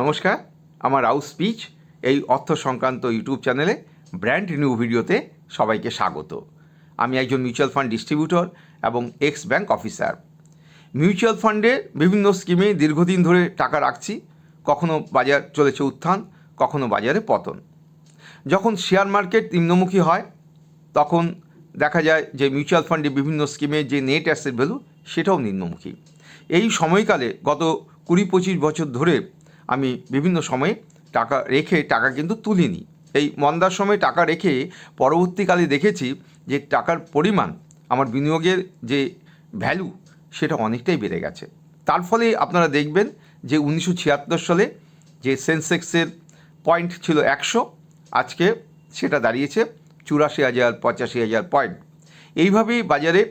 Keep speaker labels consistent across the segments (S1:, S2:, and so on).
S1: নমস্কার, আমার রাউ স্পিচ, এই অর্থ সংক্রান্ত ইউটিউব চ্যানেলে ব্র্যান্ড নিউ ভিডিওতে সবাইকে স্বাগত। আমি একজন মিউচুয়াল ফান্ড ডিস্ট্রিবিউটর এবং এক্স ব্যাংক অফিসার। মিউচুয়াল ফান্ডে বিভিন্ন স্কিমে দীর্ঘদিন ধরে টাকা রাখছি, কখনো বাজার চলেছে উত্থান, কখনো বাজারে পতন। যখন শেয়ার মার্কেট নিম্নমুখী হয়, তখন দেখা যায় যে মিউচুয়াল ফান্ডে বিভিন্ন স্কিমে যে নেট অ্যাসেট ভ্যালু, সেটাও নিম্নমুখী। এই সময়কালে গত কুড়ি পঁচিশ বছর ধরে আমি বিভিন্ন সময়ে টাকা রেখে টাকা কিন্তু তুলিনি। এই মন্দার সময় টাকা রেখে পরবর্তীকালে দেখেছি যে টাকার পরিমাণ আমার বিনিয়োগের যে ভ্যালু সেটা অনেকটাই বেড়ে গেছে। তার ফলে আপনারা দেখবেন যে উনিশশো ছিয়াত্তর সালে যে সেন্সেক্সের পয়েন্ট ছিল একশো, আজকে সেটা দাঁড়িয়েছে চুরাশি হাজার, পঁচাশি হাজার পয়েন্ট এইভাবেই বাজারে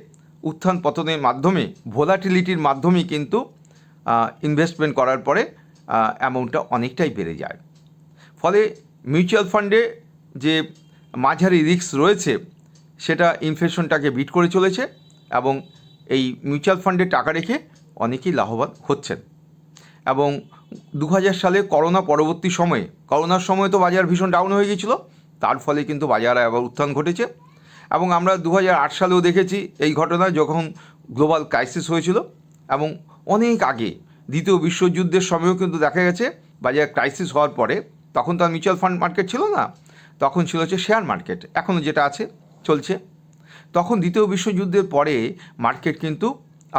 S1: উত্থান পতনের মাধ্যমে ভোলাটিলিটির মাধ্যমে কিন্তু ইনভেস্টমেন্ট করার পরে অ্যামাউন্টটা অনেকটাই বেড়ে যায়। ফলে মিউচুয়াল ফান্ডে যে মাঝারি রিস্ক রয়েছে, সেটা ইনফ্লেশনটাকে বিট করে চলেছে এবং এই মিউচুয়াল ফান্ডে টাকা রেখে অনেকেই লাভবান হচ্ছেন। এবং দু হাজার সালে করোনা পরবর্তী সময়ে, করোনার সময় তো বাজার ভীষণ ডাউন হয়ে গিয়েছিল, তার ফলে কিন্তু বাজারে আবার উত্থান ঘটেছে। এবং আমরা দু হাজার আট সালেও দেখেছি এই ঘটনা যখন গ্লোবাল ক্রাইসিস হয়েছিল এবং অনেক আগে দ্বিতীয় বিশ্বযুদ্ধের সময়ও কিন্তু দেখা গেছে, বাজার ক্রাইসিস হওয়ার পরে তখন তো আর মিউচুয়াল ফান্ড মার্কেট ছিল না, তখন ছিল হচ্ছে শেয়ার মার্কেট এখনও যেটা আছে, চলছে। তখন দ্বিতীয় বিশ্বযুদ্ধের পরে মার্কেট কিন্তু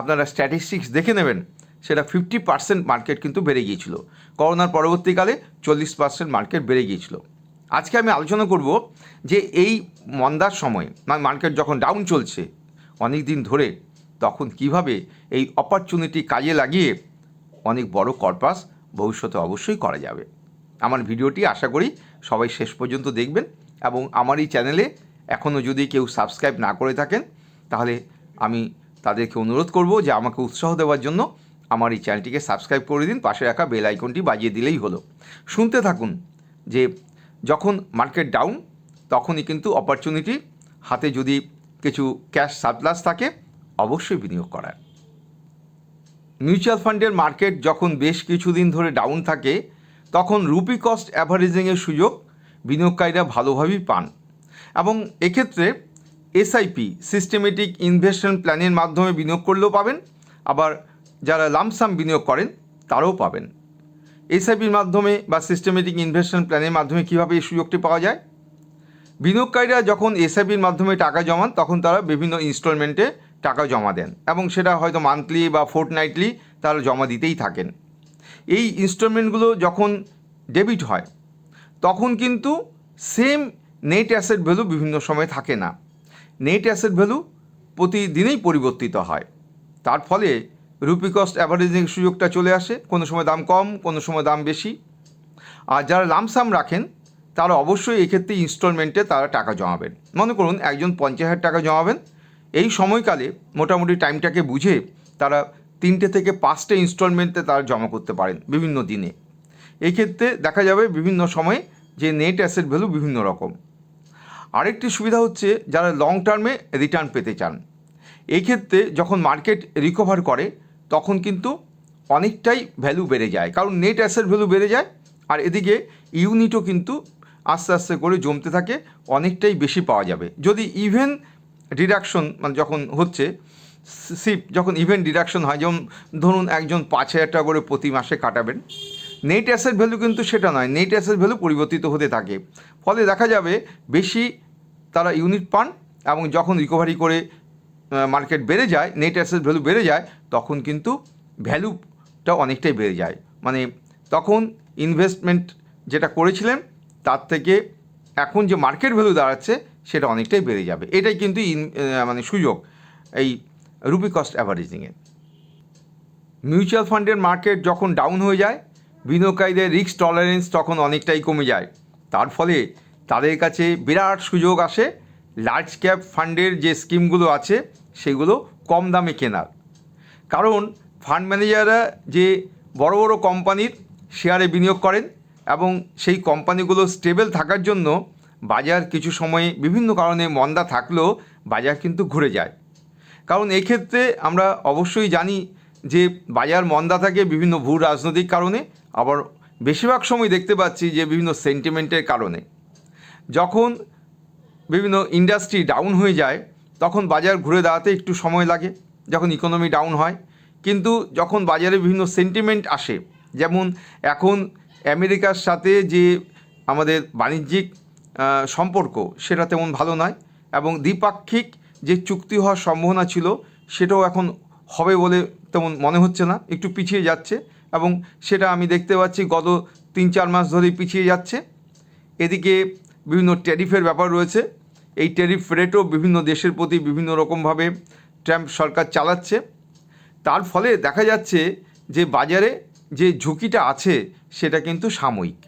S1: আপনারা স্ট্যাটিস্টিক্স দেখে নেবেন, সেটা ফিফটি পার্সেন্ট মার্কেট কিন্তু বেড়ে গিয়েছিল। করোনার পরবর্তীকালে চল্লিশ পার্সেন্ট মার্কেট বেড়ে গিয়েছিল। আজকে আমি আলোচনা করব যে এই মন্দার সময় মানে মার্কেট যখন ডাউন চলছে অনেক দিন ধরে, তখন কীভাবে এই অপরচুনিটি কাজে লাগিয়ে অনেক বড় কর্পাস ভবিষ্যতে অবশ্যই করা যাবে। আমার ভিডিওটি আশা করি সবাই শেষ পর্যন্ত দেখবেন এবং আমার এই চ্যানেলে এখনও যদি কেউ সাবস্ক্রাইব না করে থাকেন, তাহলে আমি তাদেরকে অনুরোধ করব যে আমাকে উৎসাহ দেওয়ার জন্য আমার এই চ্যানেলটিকে সাবস্ক্রাইব করে দিন, পাশে রাখা বেল আইকনটি বাজিয়ে দিলেই হলো। শুনতে থাকুন যে যখন মার্কেট ডাউন, তখনই কিন্তু অপরচুনিটি হাতে যদি কিছু ক্যাশ সারপ্লাস থাকে, অবশ্যই বিনিয়োগ করার। মিউচুয়াল ফান্ডের মার্কেট যখন বেশ কিছুদিন ধরে ডাউন থাকে, তখন রুপি কস্ট অ্যাভারেজিংয়ের সুযোগ বিনিয়োগকারীরা ভালোভাবেই পান। এবং এক্ষেত্রে এসআইপি, সিস্টেমেটিক ইনভেস্টমেন্ট প্ল্যানের মাধ্যমে বিনিয়োগ করলেও পাবেন, আবার যারা লামসাম বিনিয়োগ করেন, তারাও পাবেন। এসআইপির মাধ্যমে বা সিস্টেমেটিক ইনভেস্টমেন্ট প্ল্যানের মাধ্যমে কীভাবে এই সুযোগটি পাওয়া যায়? বিনিয়োগকারীরা যখন এসআইপির মাধ্যমে টাকা জমান, তখন তারা বিভিন্ন ইনস্টলমেন্টে টাকা জমা দেন এবং সেটা হয়তো মান্থলি বা ফোর্টনাইটলি তারা জমা দিতেই থাকেন। এই ইনস্টলমেন্টগুলো যখন ডেবিট হয়, তখন কিন্তু সেম নেট অ্যাসেট ভ্যালু বিভিন্ন সময় থাকে না। নেট অ্যাসেট ভ্যালু প্রতিদিনেই পরিবর্তিত হয়। তার ফলে রুপি কস্ট অ্যাভারেজিং সুযোগটা চলে আসে, কোনো সময় দাম কম, কোনো সময় দাম বেশি। আর যারা লামসাম রাখেন, তারা অবশ্যই এক্ষেত্রে ইনস্টলমেন্টে তারা টাকা জমাবেন। মনে করুন, একজন পঞ্চাশ হাজার টাকা জমাবেন এই সময়কালে মোটামুটি টাইমটাকে বুঝে তারা তিনটে থেকে পাঁচটা ইনস্টলমেন্টে তারা জমা করতে পারেন বিভিন্ন দিনে। এক্ষেত্রে দেখা যাবে বিভিন্ন সময়ে যে নেট অ্যাসেট ভ্যালু বিভিন্ন রকম। আরেকটি সুবিধা হচ্ছে যারা লং টার্মে রিটার্ন পেতে চান। এই ক্ষেত্রে যখন মার্কেট রিকভার করে, তখন কিন্তু অনেকটাই ভ্যালু বেড়ে যায়। কারণ নেট অ্যাসেট ভ্যালু বেড়ে যায় আর এদিকে ইউনিটও কিন্তু আস্তে আস্তে করে জমতে থাকে, অনেকটাই বেশি পাওয়া যাবে। যদি ইভেন ডিডাকশন মানে যখন হচ্ছে সিপ যখন ইভেন্ট ডিডাকশন হয়, যেমন ধরুন একজন পাঁচ হাজার টাকা করে প্রতি মাসে কাটাবেন নেট অ্যাসেট ভ্যালু কিন্তু সেটা নয় নেট অ্যাসেট ভ্যালু পরিবর্তিত হতে থাকে। ফলে দেখা যাবে বেশি তারা ইউনিট পান এবং যখন রিকভারি করে মার্কেট বেড়ে যায় নেট অ্যাসেট ভ্যালু বেড়ে যায়, তখন কিন্তু ভ্যালুটা অনেকটাই বেড়ে যায়। মানে তখন ইনভেস্টমেন্ট যেটা করেছিলেন, তার থেকে এখন যে মার্কেট ভ্যালু দাঁড়াচ্ছে সেটা অনেকটাই বেড়ে যাবে। এটাই কিন্তু মানে সুযোগ এই রুপি কস্ট অ্যাভারেজিংয়ের মিউচুয়াল ফান্ডের মার্কেট যখন ডাউন হয়ে যায়, বিনিয়োগকারীদের রিস্ক টলারেন্স তখন অনেকটাই কমে যায়। তার ফলে তাদের কাছে বিরাট সুযোগ আসে, লার্জ ক্যাপ ফান্ডের যে স্কিমগুলো আছে, সেগুলো কম দামে কেনার। কারণ ফান্ড ম্যানেজাররা যে বড় বড় কোম্পানির শেয়ারে বিনিয়োগ করেন এবং সেই কোম্পানিগুলো স্টেবল থাকার জন্য বাজার কিছু সময়ে বিভিন্ন কারণে মন্দা থাকলেও বাজার কিন্তু ঘুরে যায়। কারণ এক্ষেত্রে আমরা অবশ্যই জানি যে বাজার মন্দা থাকে বিভিন্ন ভূ রাজনৈতিক কারণে, আবার বেশিরভাগ সময় দেখতে পাচ্ছি যে বিভিন্ন সেন্টিমেন্টের কারণে। যখন বিভিন্ন ইন্ডাস্ট্রি ডাউন হয়ে যায়, তখন বাজার ঘুরে দাঁড়াতে একটু সময় লাগে, যখন ইকোনমি ডাউন হয়। কিন্তু যখন বাজারে বিভিন্ন সেন্টিমেন্ট আসে, যেমন এখন আমেরিকার সাথে যে আমাদের বাণিজ্যিক সম্পর্ক সেটা তেমন ভালো নয়। এবং দ্বিপাক্ষিক যে চুক্তি হওয়ার সম্ভাবনা ছিল, সেটাও এখন হবে বলে তেমন মনে হচ্ছে না। একটু পিছিয়ে যাচ্ছে এবং সেটা আমি দেখতে পাচ্ছি, গত তিন চার মাস ধরেই পিছিয়ে যাচ্ছে। এদিকে বিভিন্ন ট্যারিফের ব্যাপার রয়েছে। এই ট্যারিফ রেটও বিভিন্ন দেশের প্রতি বিভিন্ন রকমভাবে ট্রাম্প সরকার চালাচ্ছে। তার ফলে দেখা যাচ্ছে যে বাজারে যে ঝুঁকিটা আছে, সেটা কিন্তু সাময়িক।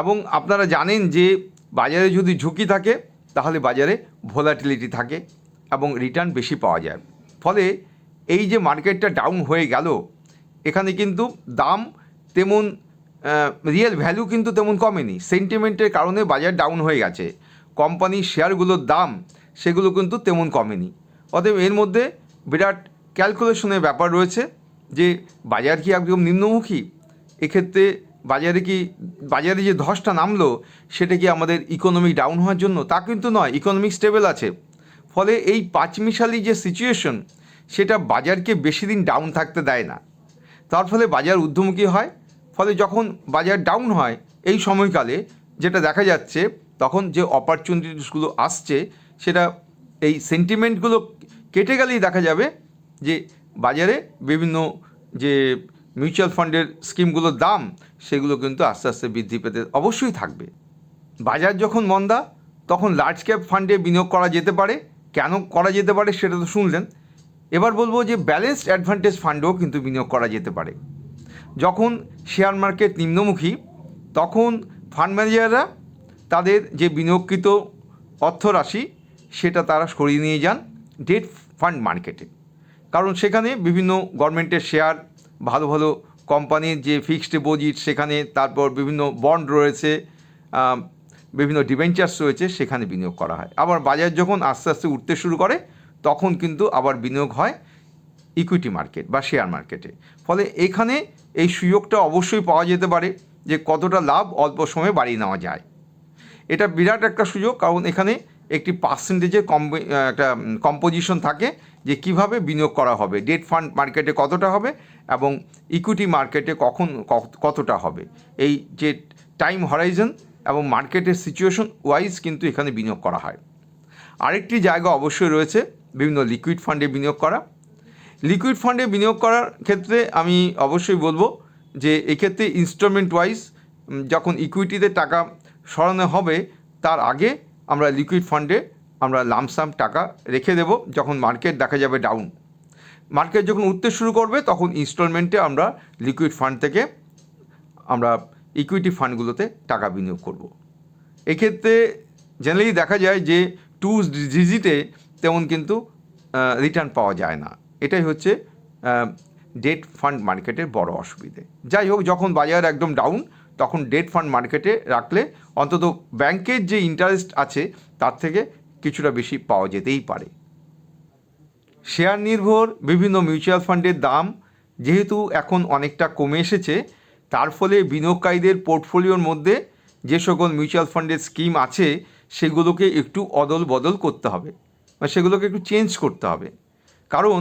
S1: এবং আপনারা জানেন যে বাজারে যদি ঝুঁকি থাকে, তাহলে বাজারে ভোলাটিলিটি থাকে এবং রিটার্ন বেশি পাওয়া যায়। ফলে এই যে মার্কেটটা ডাউন হয়ে গেল, এখানে কিন্তু দাম তেমন রিয়েল ভ্যালু কিন্তু তেমন কমেনি। সেন্টিমেন্টের কারণে বাজার ডাউন হয়ে গেছে। কোম্পানির শেয়ারগুলোর দাম, সেগুলো কিন্তু তেমন কমেনি। অতএব এর মধ্যে বিরাট ক্যালকুলেশনের ব্যাপার রয়েছে যে, বাজার কি একদম নিম্নমুখী? এক্ষেত্রে বাজারে কি বাজারে যে ধসটা নামলো, সেটা কি আমাদের ইকোনমি ডাউন হওয়ার জন্য? তা কিন্তু নয় ইকোনমিক স্টেবল আছে। ফলে এই পাঁচমিশালি যে সিচুয়েশন সেটা বাজারকে বেশি দিন ডাউন থাকতে দেয় না। তার ফলে বাজার ঊর্ধ্বমুখী হয়। ফলে যখন বাজার ডাউন হয়, এই সময়কালে যেটা দেখা যাচ্ছে, তখন যে অপরচুনিটিসগুলো আসছে, সেটা এই সেন্টিমেন্টগুলো কেটে গেলেই দেখা যাবে যে বাজারে বিভিন্ন যে মিউচুয়াল ফান্ডের স্কিমগুলোর দাম সেগুলো কিন্তু আস্তে আস্তে বৃদ্ধি পেতে অবশ্যই থাকবে। বাজার যখন মন্দা, তখন লার্জ ক্যাপ ফান্ডে বিনিয়োগ করা যেতে পারে। কেন করা যেতে পারে সেটা তো শুনলেন। এবার বলব যে ব্যালেন্সড অ্যাডভান্টেজ ফান্ডেও কিন্তু বিনিয়োগ করা যেতে পারে। যখন শেয়ার মার্কেট নিম্নমুখী, তখন ফান্ড ম্যানেজাররা তাদের যে বিনিয়োগকৃত অর্থরাশি সেটা তারা সরিয়ে নিয়ে যান ডেট ফান্ড মার্কেটে কারণ সেখানে বিভিন্ন গভর্নমেন্টের শেয়ার ভালো ভালো কোম্পানির যে ফিক্সড ডিপোজিট, সেখানে তারপর বিভিন্ন বন্ড রয়েছে বিভিন্ন ডিভেঞ্চার্স রয়েছে, সেখানে বিনিয়োগ করা হয়। আবার বাজার যখন আস্তে আস্তে উঠতে শুরু করে, তখন কিন্তু আবার বিনিয়োগ হয় ইকুইটি মার্কেট বা শেয়ার মার্কেটে ফলে এখানে এই সুযোগটা অবশ্যই পাওয়া যেতে পারে যে কতটা লাভ অল্প সময়ে বাড়িয়ে নেওয়া যায়। এটা বিরাট একটা সুযোগ, কারণ এখানে একটি পার্সেন্টেজের কম একটা কম্পোজিশন থাকে যে কীভাবে বিনিয়োগ করা হবে। ডেট ফান্ড মার্কেটে কতটা হবে এবং ইকুইটি মার্কেটে কখন কতটা হবে? এই যে টাইম হরাইজন এবং মার্কেটের সিচুয়েশন ওয়াইজ কিন্তু এখানে বিনিয়োগ করা হয়। আরেকটি জায়গা অবশ্যই রয়েছে, বিভিন্ন লিকুইড ফান্ডে বিনিয়োগ করা। লিকুইড ফান্ডে বিনিয়োগ করার ক্ষেত্রে আমি অবশ্যই বলব যে এক্ষেত্রে ইনস্টলমেন্ট ওয়াইজ যখন ইকুইটিতে টাকা সরানো হবে, তার আগে আমরা লিকুইড ফান্ডে আমরা লামসাম টাকা রেখে দেব। যখন মার্কেট দেখা যাবে ডাউন মার্কেট যখন উঠতে শুরু করবে, তখন ইনস্টলমেন্টে আমরা লিকুইড ফান্ড থেকে আমরা ইকুইটি ফান্ডগুলোতে টাকা বিনিয়োগ করব। এক্ষেত্রে জেনারেলি দেখা যায় যে টু ডিজিটে তেমন কিন্তু রিটার্ন পাওয়া যায় না। এটাই হচ্ছে ডেট ফান্ড মার্কেটের বড় অসুবিধে। যাই হোক, যখন বাজার একদম ডাউন তখন ডেট ফান্ড মার্কেটে রাখলে অন্তত ব্যাংকের যে ইন্টারেস্ট আছে, তার থেকে কিছুটা বেশি পাওয়া যেতেই পারে। শেয়ার নির্ভর বিভিন্ন মিউচুয়াল ফান্ডের দাম যেহেতু এখন অনেকটা কমে এসেছে, তার ফলে বিনিয়োগকারীদের পোর্টফোলিওর মধ্যে যে সকল মিউচুয়াল ফান্ডের স্কিম আছে, সেগুলোকে একটু অদল বদল করতে হবে বা সেগুলোকে একটু চেঞ্জ করতে হবে। কারণ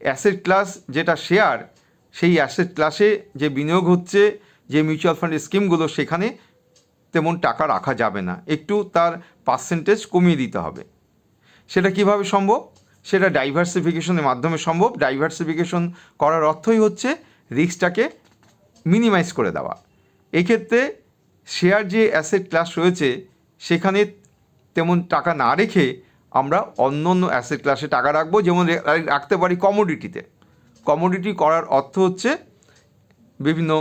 S1: অ্যাসেট ক্লাস যেটা শেয়ার, সেই অ্যাসেট ক্লাসে যে বিনিয়োগ হচ্ছে, যে মিউচুয়াল ফান্ডের স্কিমগুলো সেখানে তেমন টাকা রাখা যাবে না। একটু তার পার্সেন্টেজ কমিয়ে দিতে হবে। সেটা কীভাবে সম্ভব? সেটা ডাইভার্সিফিকেশনের মাধ্যমে সম্ভব। ডাইভার্সিফিকেশন করার অর্থই হচ্ছে রিস্কটাকে মিনিমাইজ করে দেওয়া। এক্ষেত্রে শেয়ার যে অ্যাসেট ক্লাস রয়েছে, সেখানে তেমন টাকা না রেখে আমরা অন্য অন্য অ্যাসেট ক্লাসে টাকা রাখব। যেমন রাখতে পারি কমোডিটিতে কমোডিটি করার অর্থ হচ্ছে বিভিন্ন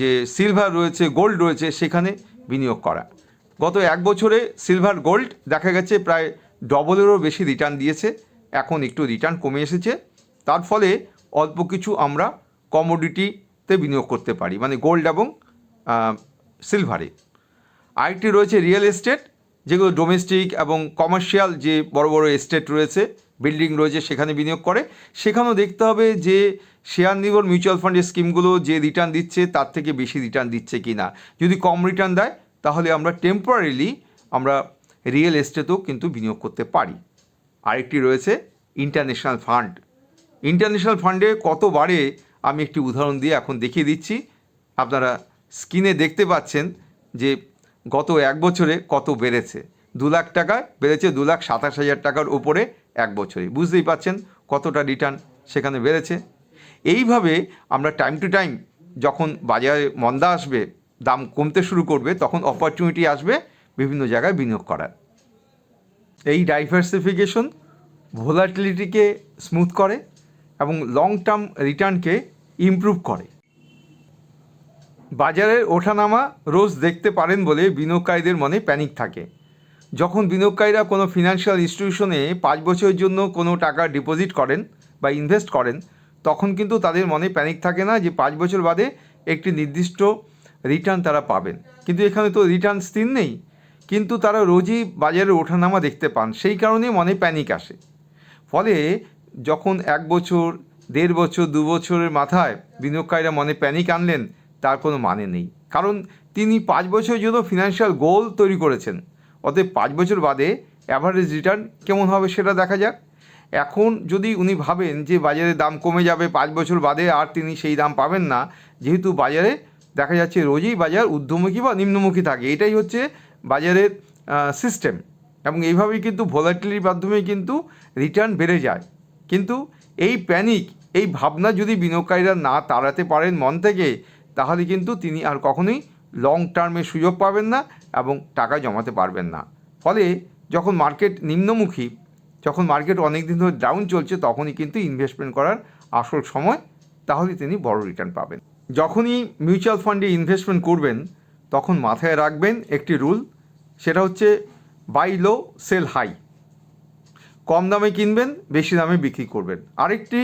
S1: যে সিলভার রয়েছে গোল্ড রয়েছে, সেখানে বিনিয়োগ করা। গত এক বছরে সিলভার গোল্ড দেখা গেছে প্রায় ডবলেরও বেশি রিটার্ন দিয়েছে। এখন একটু রিটার্ন কমে এসেছে। তার ফলে অল্প কিছু আমরা কমোডিটিতে বিনিয়োগ করতে পারি মানে গোল্ড এবং সিলভারে আরেকটি রয়েছে রিয়েল এস্টেট যেগুলো ডোমেস্টিক এবং কমার্শিয়াল যে বড় বড় এস্টেট রয়েছে বিল্ডিং রয়েছে, সেখানে বিনিয়োগ করে। সেখানেও দেখতে হবে যে শেয়ার নির্ভর মিউচুয়াল ফান্ডের স্কিমগুলো যে রিটার্ন দিচ্ছে, তার থেকে বেশি রিটার্ন দিচ্ছে কি না যদি কম রিটার্ন দেয়, তাহলে আমরা টেম্পোরারিলি আমরা রিয়েল এস্টেটেও কিন্তু বিনিয়োগ করতে পারি। আরেকটি রয়েছে ইন্টারন্যাশনাল ফান্ড ইন্টারন্যাশনাল ফান্ডে কত বাড়ে আমি একটি উদাহরণ দিয়ে এখন দেখিয়ে দিচ্ছি। আপনারা স্ক্রিনে দেখতে পাচ্ছেন যে গত এক বছরে কত বেড়েছে। দু লাখ টাকা বেড়েছে, দু লাখ সাতাশ হাজার টাকার ওপরে এক বছরে। বুঝতেই পাচ্ছেন কতটা রিটার্ন সেখানে বেড়েছে। এইভাবে আমরা টাইম টু টাইম যখন বাজারে মন্দা আসবে, দাম কমতে শুরু করবে, তখন অপরচুনিটি আসবে বিভিন্ন জায়গায় বিনিয়োগ করার। এই ডাইভার্সিফিকেশন ভোলাটিলিটিকে স্মুথ করে এবং লং টার্ম রিটার্নকে ইমপ্রুভ করে। বাজারের ওঠানামা রোজ দেখতে পারেন বলে বিনিয়োগকারীদের মনে প্যানিক থাকে। যখন বিনিয়োগকারীরা কোনো ফিনান্সিয়াল ইনস্টিটিউশনে পাঁচ বছরের জন্য কোনো টাকা ডিপোজিট করেন বা ইনভেস্ট করেন, তখন কিন্তু তাদের মনে প্যানিক থাকে না যে পাঁচ বছর বাদে একটি নির্দিষ্ট রিটার্ন তারা পাবেন। কিন্তু এখানে তো রিটার্ন স্থির নেই। কিন্তু তারা রোজই বাজারের ওঠানামা দেখতে পান। সেই কারণে মনে প্যানিক আসে। ফলে যখন এক বছর, দেড় বছর, দু বছরের মাথায় বিনিয়োগকারীরা মনে প্যানিক আনলেন, তার কোনো মানে নেই। কারণ তিনি পাঁচ বছরের জন্য ফিনান্সিয়াল গোল তৈরি করেছেন। অতএব পাঁচ বছর বাদে অ্যাভারেজ রিটার্ন কেমন হবে সেটা দেখা যাক। এখন যদি উনি ভাবেন যে বাজারে দাম কমে যাবে, পাঁচ বছর বাদে আর তিনি সেই দাম পাবেন না, যেহেতু বাজারে দেখা যাচ্ছে রোজই বাজার ঊর্ধ্বমুখী বা নিম্নমুখী থাকে। এটাই হচ্ছে বাজারের সিস্টেম এবং এইভাবেই কিন্তু ভোলাটিলির মাধ্যমে কিন্তু রিটার্ন বেড়ে যায়। কিন্তু এই প্যানিক এই ভাবনা যদি বিনিয়োগকারীরা না তাড়াতে পারেন মন থেকে, তাহলে কিন্তু তিনি আর কখনোই লং টার্মে সুযোগ পাবেন না এবং টাকা জমাতে পারবেন না। ফলে যখন মার্কেট নিম্নমুখী, যখন মার্কেট অনেক দিন ধরে ডাউন চলছে, তখনই কিন্তু ইনভেস্টমেন্ট করার আসল সময়, তাহলে তিনি বড় রিটার্ন পাবেন। যখনই মিউচুয়াল ফান্ডে ইনভেস্টমেন্ট করবেন তখন মাথায় রাখবেন একটি রুল, সেটা হচ্ছে বাই লো সেল হাই কম দামে কিনবেন, বেশি দামে বিক্রি করবেন। আরেকটি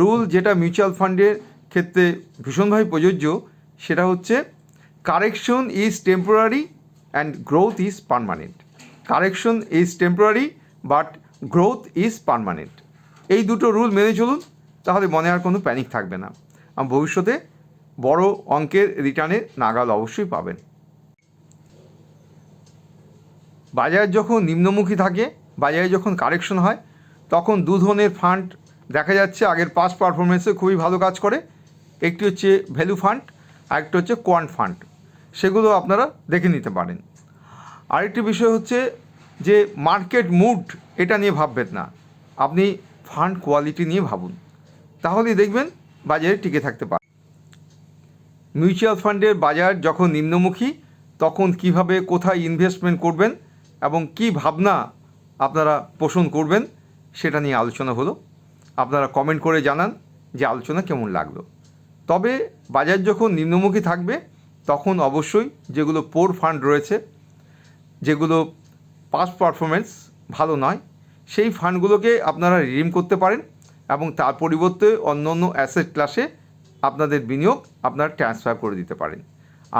S1: রুল যেটা মিউচুয়াল ফান্ডের ক্ষেত্রে ভীষণভাবে প্রযোজ্য, সেটা হচ্ছে correction is temporary and growth is permanent. Correction is temporary, but growth is permanent. এই দুটো রুল মেনে চলুন, তাহলে মনে আর কোনো প্যানিক থাকবে না। ভবিষ্যতে বড় অঙ্কের রিটার্নের নাগাল অবশ্যই পাবেন। বাজার যখন নিম্নমুখী থাকে, বাজারে যখন কারেকশন হয়, তখন দু ধরনের ফান্ড দেখা যাচ্ছে। আগের পাস পারফরমেন্সে খুবই ভালো কাজ করে। একটি হচ্ছে ভ্যালু ফান্ড আরেকটি হচ্ছে কোয়ান্ট ফান্ড সেগুলো আপনারা দেখে নিতে পারেন। আরেকটি বিষয় হচ্ছে যে মার্কেট মুড এটা নিয়ে ভাববেন না। আপনি ফান্ড কোয়ালিটি নিয়ে ভাবুন। তাহলেই দেখবেন বাজারে টিকে থাকতে পারে। মিউচুয়াল ফান্ডের বাজার যখন নিম্নমুখী, তখন কীভাবে কোথায় ইনভেস্টমেন্ট করবেন এবং কি ভাবনা আপনারা পোষণ করবেন সেটা নিয়ে আলোচনা হলো। আপনারা কমেন্ট করে জানান যে আলোচনা কেমন লাগল। তবে বাজার যখন নিম্নমুখী থাকবে, তখন অবশ্যই যেগুলো পোর ফান্ড রয়েছে, যেগুলো পাস পারফরমেন্স ভালো নয়, সেই ফান্ডগুলোকে আপনারা রিডিম করতে পারেন এবং তার পরিবর্তে অন্য অন্য অ্যাসেট ক্লাসে আপনাদের বিনিয়োগ আপনারা ট্রান্সফার করে দিতে পারেন।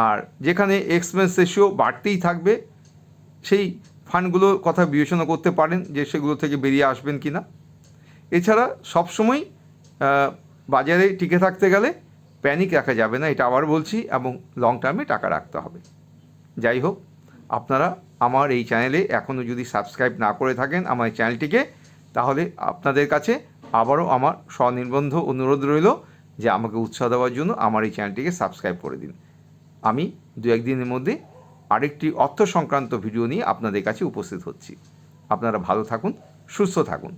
S1: আর যেখানে এক্সপেন্স রেশিও বাড়তেই থাকবে সেই ফান্ডগুলোর কথা বিবেচনা করতে পারেন যে সেগুলো থেকে বেরিয়ে আসবেন কি না। এছাড়া সবসময় বাজারে টিকে থাকতে গেলে প্যানিক রাখা যাবে না, এটা আবার বলছি, এবং লং টার্মে টাকা রাখতে হবে। যাই হোক, আপনারা আমার এই চ্যানেলে এখনও যদি সাবস্ক্রাইব না করে থাকেন আমার চ্যানেলটিকে তাহলে আপনাদের কাছে আবারও আমার স্বনির্বন্ধ অনুরোধ রইল যে আমাকে উৎসাহ দেওয়ার জন্য আমার এই চ্যানেলটিকে সাবস্ক্রাইব করে দিন। আমি দু একদিনের মধ্যে আরেকটি অর্থ সংক্রান্ত ভিডিও নিয়ে আপনাদের কাছে উপস্থিত হচ্ছি। আপনারা ভালো থাকুন সুস্থ থাকুন।